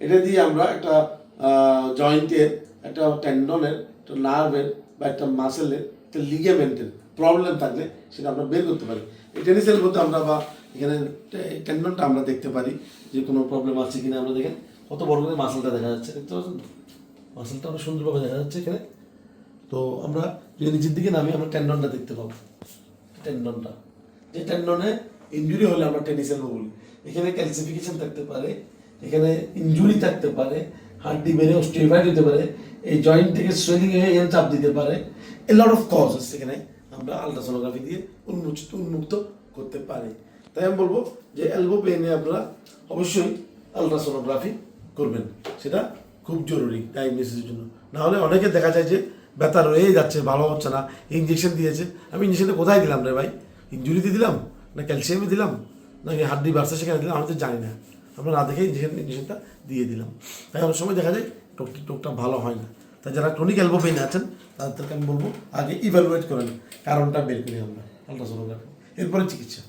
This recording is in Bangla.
এটা দিয়ে আমরা একটা জয়েন্টের একটা টেন্ডনের একটা নার্ভের বা একটা মাসেলের একটা লিগামেন্টের প্রবলেম থাকলে সেটা আমরা বের করতে পারি। এই টেনিসের এলবোতে আমরা বা এখানে টেন্ডনটা আমরা দেখতে পারি যে কোনো প্রবলেম আছে কিনা। আমরা দেখেন কত বড় করে মাসেলটা দেখা যাচ্ছে, দেখতে পাচ্ছেন মাসেলটা অনেক সুন্দরভাবে দেখা যাচ্ছে এখানে। তো আমরা যদি নিচের দিকে নামি, আমরা টেন্ডনটা দেখতে পাবো। টেন্ডনটা যে টেন্ডনে ইনজুরি হলে আমরা টেনিসের বলি এখানে ক্যালসিফিকেশন থাকতে পারে। এখানে ইনজুরি থাকতে পারে হাড্ডি বেড়ে অস্টিফাইড হতে পারে, এই জয়েন্ট থেকে সোয়েলিং হয়ে এখানে চাপ দিতে পারে। এ লট অফ কজ আছে এখানে, আমরা আলট্রাসোনোগ্রাফি দিয়ে উন্মোচিত, উন্মুক্ত করতে পারি। তাই আমি বলব যে এলবো পেনে আপনারা অবশ্যই আলট্রাসোনোগ্রাফি করবেন। সেটা খুব জরুরি ডায়াগনোসিসের জন্য। না হলে অনেকে দেখা যায় যে ব্যথা রয়েই যাচ্ছে, ভালো হচ্ছে না ইঞ্জেকশন দিয়েছে। আমি ইঞ্জেকশনটা কোথায় দিলাম রে ভাই? ইঞ্জুরিতে দিলাম? না ক্যালসিয়ামে দিলাম? নাকি হাড্ডি বাড়ছে সেখানে দিলাম? আমি তো জানি না। আমরা না দেখেই ইঞ্জেকশনটা দিয়ে দিলাম। তাই অনেক সময় দেখা যায় টোকটি টোকটা ভালো হয় না। তাই যারা ক্রনিক অ্যালবো পেইন আছেন, তাদেরকে আমি বলব আগে ইভ্যালুয়েট করেন কারণটা বের করি আমরা আলট্রাসোনোগ্রাফি এরপরে চিকিৎসা।